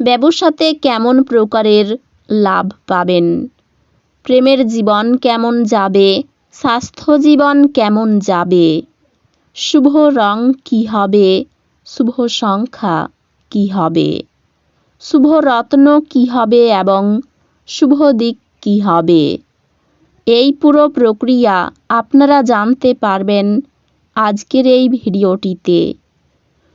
ব্যবসাতে কেমন প্রকারের লাভ পাবেন? প্রেমের জীবন কেমন যাবে? স্বাস্থ্য জীবন কেমন যাবে? শুভ রং কী হবে? শুভ সংখ্যা কী হবে? শুভ রত্ন কী হবে এবং শুভ দিক কী হবে? এই পুরো প্রক্রিয়া আপনারা জানতে পারবেন আজকের এই ভিডিওটিতে।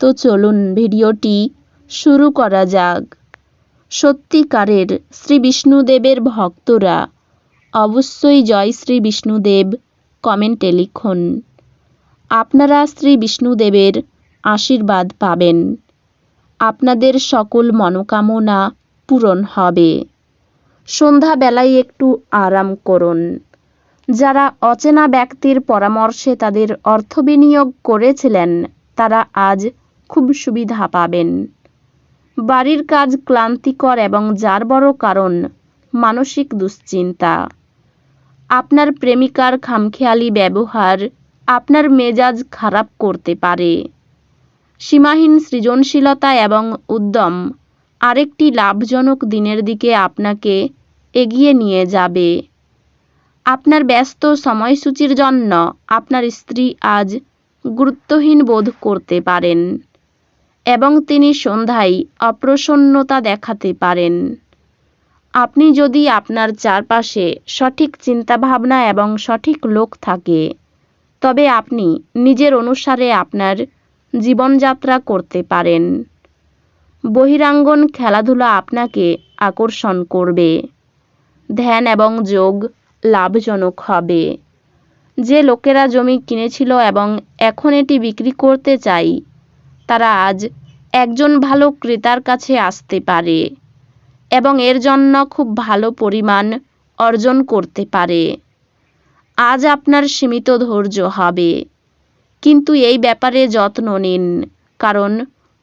তো চলুন ভিডিওটি শুরু করা যাক। সত্যিকারের শ্রী বিষ্ণুদেবের ভক্তরা অবশ্যই জয় শ্রী বিষ্ণুদেব কমেন্টে লিখুন। আপনারা শ্রী বিষ্ণুদেবের আশীর্বাদ পাবেন। আপনাদের সকল মনোকামনা পূরণ হবে। সন্ধ্যাবেলায় একটু আরাম করুন। যারা অচেনা ব্যক্তির পরামর্শে তাদের অর্থ বিনিয়োগ করেছিলেন, তারা আজ খুব সুবিধা পাবেন। বাড়ির কাজ ক্লান্তিকর এবং যার বড় কারণ, মানসিক দুশ্চিন্তা। আপনার প্রেমিকার খামখেয়ালি ব্যবহার আপনার মেজাজ খারাপ করতে পারে। সীমাহীন সৃজনশীলতা এবং উদ্যম আরেকটি লাভজনক দিনের দিকে আপনাকে এগিয়ে নিয়ে যাবে। আপনার ব্যস্ত সময়সূচির জন্য আপনার স্ত্রী আজ গুরুত্বহীন বোধ করতে পারেন। এবং তিনি সন্ধ্যায় অপ্রসন্নতা দেখাতে পারেন। আপনি যদি আপনার চারপাশে সঠিক চিন্তাভাবনা এবং সঠিক লোক থাকে, তবে আপনি নিজের অনুসারে আপনার জীবনযাত্রা করতে পারেন। বহিরাঙ্গন খেলাধুলা আপনাকে আকর্ষণ করবে। ধ্যান এবং যোগ লাভজনক হবে। যে লোকেরা জমি কিনেছিল এবং এখন এটি বিক্রি করতে চাই তারা আজ একজন ভালো ক্রেতার কাছে আসতে পারে এবং এর জন্য খুব ভালো পরিমাণ অর্জন করতে পারে। আজ আপনার সীমিত ধৈর্য হবে। কিন্তু এই ব্যাপারে যত্ন নিন, কারণ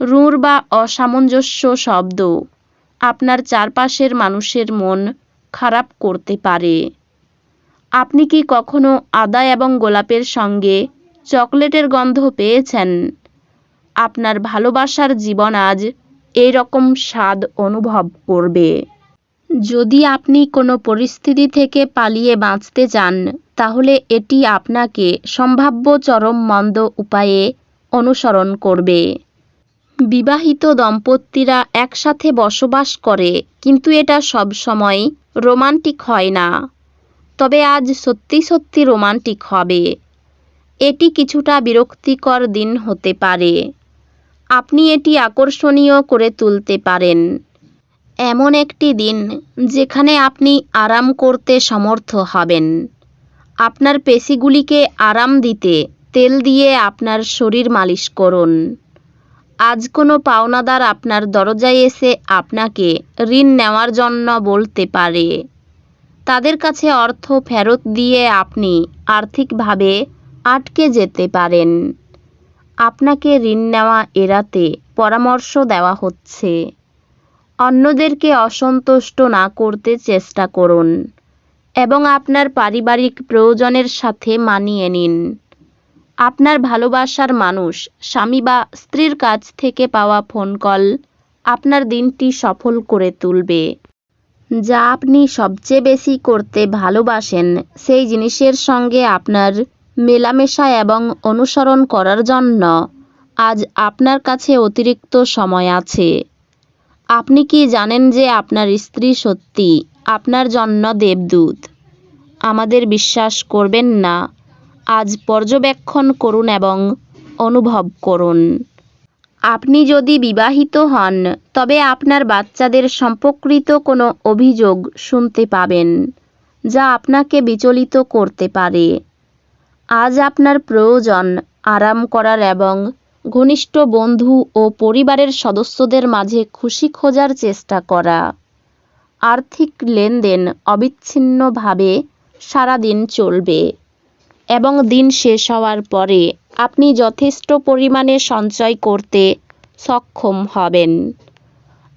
রুঁড় বা অসামঞ্জস্য শব্দ আপনার চারপাশের মানুষের মন খারাপ করতে পারে। আপনি কি কখনো আদা এবং গোলাপের সঙ্গে চকলেটের গন্ধ পেয়েছেন? আপনার ভালোবাসার জীবন আজ এই রকম স্বাদ অনুভব করবে। যদি আপনি কোনো পরিস্থিতি থেকে পালিয়ে বাঁচতে চান, তাহলে এটি আপনাকে সম্ভাব্য চরম মন্দ উপায়ে অনুসরণ করবে। বিবাহিত দম্পতিরা একসাথে বসবাস করে, কিন্তু এটা সবসময় রোমান্টিক হয় না। তবে আজ সত্যি সত্যি রোমান্টিক হবে। এটি কিছুটা বিরক্তিকর দিন হতে পারে। আপনি এটি আকর্ষণীয় করে তুলতে পারেন। এমন একটি দিন যেখানে আপনি আরাম করতে সমর্থ হবেন। আপনার পেশিগুলিকে আরাম দিতে তেল দিয়ে আপনার শরীর মালিশ করুন। আজ কোনো পাওনাদার আপনার দরজায় এসে আপনাকে ঋণ নেওয়ার জন্য বলতে পারে। তাদের কাছে অর্থ ফেরত দিয়ে আপনি আর্থিকভাবে আটকে যেতে পারেন। আপনাকে ঋণ নেওয়া এড়াতে পরামর্শ দেওয়া হচ্ছে। অন্যদেরকে অসন্তুষ্ট না করতে চেষ্টা করুন এবং আপনার পারিবারিক প্রয়োজনের সাথে মানিয়ে নিন। আপনার ভালোবাসার মানুষ, স্বামী বা স্ত্রীর কাছ থেকে পাওয়া ফোন কল আপনার দিনটি সফল করে তুলবে। যা আপনি সবচেয়ে বেশি করতে ভালোবাসেন, সেই জিনিসের সঙ্গে আপনার মেলামেশা এবং অনুসরণ করার জন্য আজ আপনার কাছে অতিরিক্ত সময় আছে। আপনি কি জানেন যে আপনার স্ত্রী সত্যি আপনার জন্য দেবদূত? আমাদের বিশ্বাস করবেন না। আজ পর্যবেক্ষণ করুন এবং অনুভব করুন। আপনি যদি বিবাহিত হন, তবে আপনার বাচ্চাদের সম্পর্কিত কোনো অভিযোগ শুনতে পাবেন, যা আপনাকে বিচলিত করতে পারে। আজ আপনার প্রয়োজন আরাম করার এবং ঘনিষ্ঠ বন্ধু ও পরিবারের সদস্যদের মাঝে খুশি খোঁজার চেষ্টা করা। আর্থিক লেনদেন অবিচ্ছিন্নভাবে সারাদিন চলবে এবং দিন শেষ হওয়ার পরে আপনি যথেষ্ট পরিমাণে সঞ্চয় করতে সক্ষম হবেন।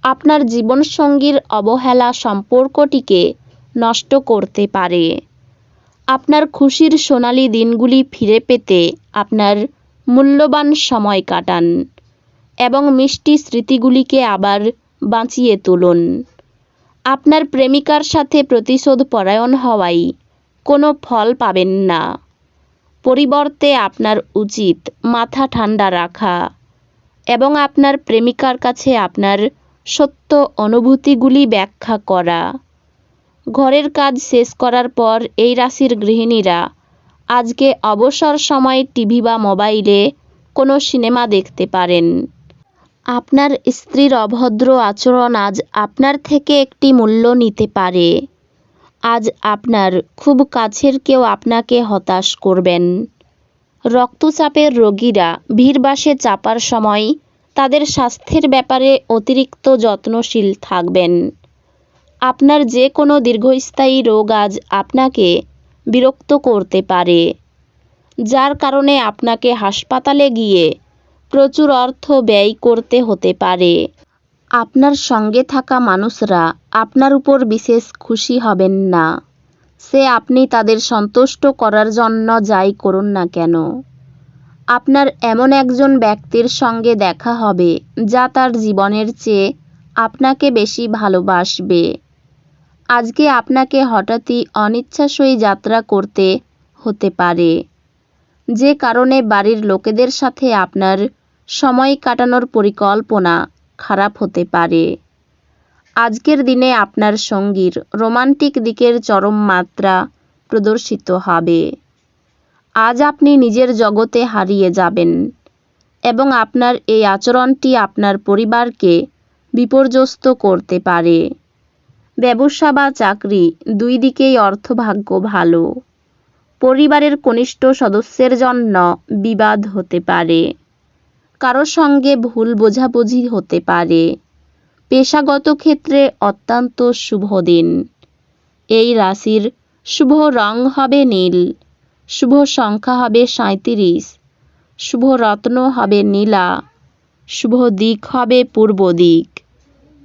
আপনার জীবনসঙ্গীর অবহেলা সম্পর্কটিকে নষ্ট করতে পারে। আপনার খুশির সোনালি দিনগুলি ফিরে পেতে আপনার মূল্যবান সময় কাটান এবং মিষ্টি স্মৃতিগুলিকে আবার বাঁচিয়ে তুলুন। আপনার প্রেমিকার সাথে প্রতিশোধ পরায়ণ হওয়াই কোনো ফল পাবেন না। পরিবর্তে আপনার উচিত মাথা ঠান্ডা রাখা এবং আপনার প্রেমিকার কাছে আপনার সত্য অনুভূতিগুলি ব্যাখ্যা করা। ঘরের কাজ শেষ করার পর এই রাশির গৃহিণীরা, আজকে অবসর সময়ে টিভি বা মোবাইলে কোনো সিনেমা দেখতে পারেন। আপনার স্ত্রীর অভদ্র আচরণ আজ আপনার থেকে একটি মূল্য নিতে পারে। আজ আপনার খুব কাছের কেউ আপনাকে হতাশ করবেন। রক্তচাপের রোগীরা ভিড়বাসে চাপার সময় তাদের স্বাস্থ্যের ব্যাপারে অতিরিক্ত যত্নশীল থাকবেন। আপনার যে কোনো দীর্ঘস্থায়ী রোগ আজ আপনাকে বিরক্ত করতে পারে, যার কারণে আপনাকে হাসপাতালে গিয়ে প্রচুর অর্থ ব্যয় করতে হতে পারে। আপনার সঙ্গে থাকা মানুষরা আপনার উপর বিশেষ খুশি হবেন না। সে আপনি তাদের সন্তুষ্ট করার জন্য যাই করুন না কেন। আপনার এমন একজন ব্যক্তির সঙ্গে দেখা হবে, যা তার জীবনের চেয়ে আপনাকে বেশি ভালোবাসবে। আজকে আপনাকে হঠাৎই অনিচ্ছাসই যাত্রা করতে হতে পারে। যে কারণে বাড়ির লোকেদের সাথে আপনার সময় কাটানোর পরিকল্পনা খারাপ হতে পারে। আজকের দিনে আপনার সঙ্গীর রোমান্টিক দিকের চরম মাত্রা প্রদর্শিত হবে। আজ আপনি নিজের জগতে হারিয়ে যাবেন এবং আপনার এই আচরণটি আপনার পরিবারকে বিপর্যস্ত করতে পারে। ব্যবসা বা চাকরি দুই দিকেই অর্থভাগ্য ভালো। পরিবারের কনিষ্ঠ সদস্যের জন্য বিবাদ হতে পারে। কারও সঙ্গে ভুল বোঝাবুঝি হতে পারে। পেশাগত ক্ষেত্রে অত্যন্ত শুভ দিন। এই রাশির শুভ রং হবে নীল, শুভ সংখ্যা হবে সাঁত্রিশ শুভ রত্ন হবে নীলা, শুভ দিক হবে পূর্ব দিক।